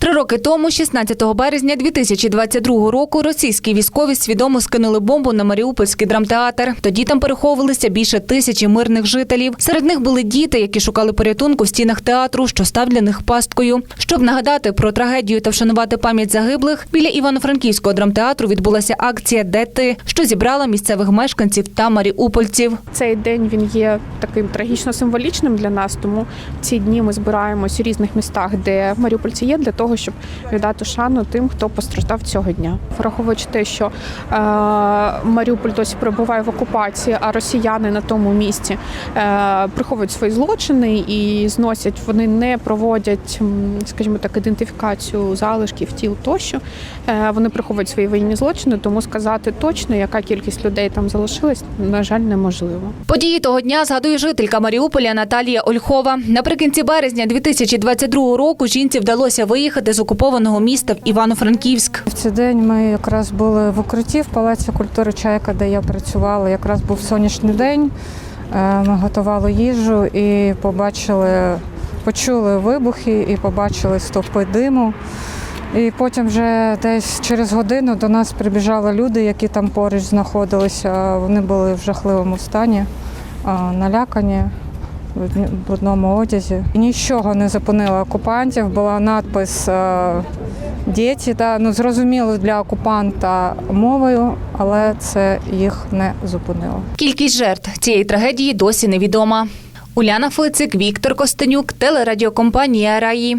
Три роки тому, 16 березня 2022 року, російські військові свідомо скинули бомбу на Маріупольський драмтеатр. Тоді там переховувалися більше тисячі мирних жителів. Серед них були діти, які шукали порятунку в стінах театру, що став для них пасткою. Щоб нагадати про трагедію та вшанувати пам'ять загиблих, біля Івано-Франківського драмтеатру відбулася акція Де ти, що зібрала місцевих мешканців та маріупольців. Цей день він є таким трагічно символічним для нас, тому ці дні ми збираємось у різних містах, де маріупольці є, для того, щоб віддати шану тим, хто постраждав цього дня. Враховуючи те, що е, Маріуполь досі перебуває в окупації, а росіяни на тому місці е, приховують свої злочини і зносять, вони не проводять, скажімо так, ідентифікацію залишків, тіл тощо. Е, вони приховують свої воєнні злочини, тому сказати точно, яка кількість людей там залишилась, на жаль, неможливо. Події того дня згадує жителька Маріуполя Наталія Ольхова. Наприкінці березня 2022 року жінці вдалося виїхати з окупованого міста в Івано-Франківськ. В цей день ми якраз були в укритті в Палаці культури Чайка, де я працювала. Якраз був сонячний день. Е, Ми готували їжу і побачили, почули вибухи і побачили стовпи диму. І потім вже десь через годину до нас прибіжали люди, які там поруч знаходилися. Вони були в жахливому стані, налякані в одному одязі. Нічого не зупинило окупантів. Була надпис е, Діти, та ну зрозуміло для окупанта мовою, але це їх не зупинило. Кількість жертв цієї трагедії досі невідома. Уляна Фицик, Віктор Костенюк, телерадіокомпанія Раї.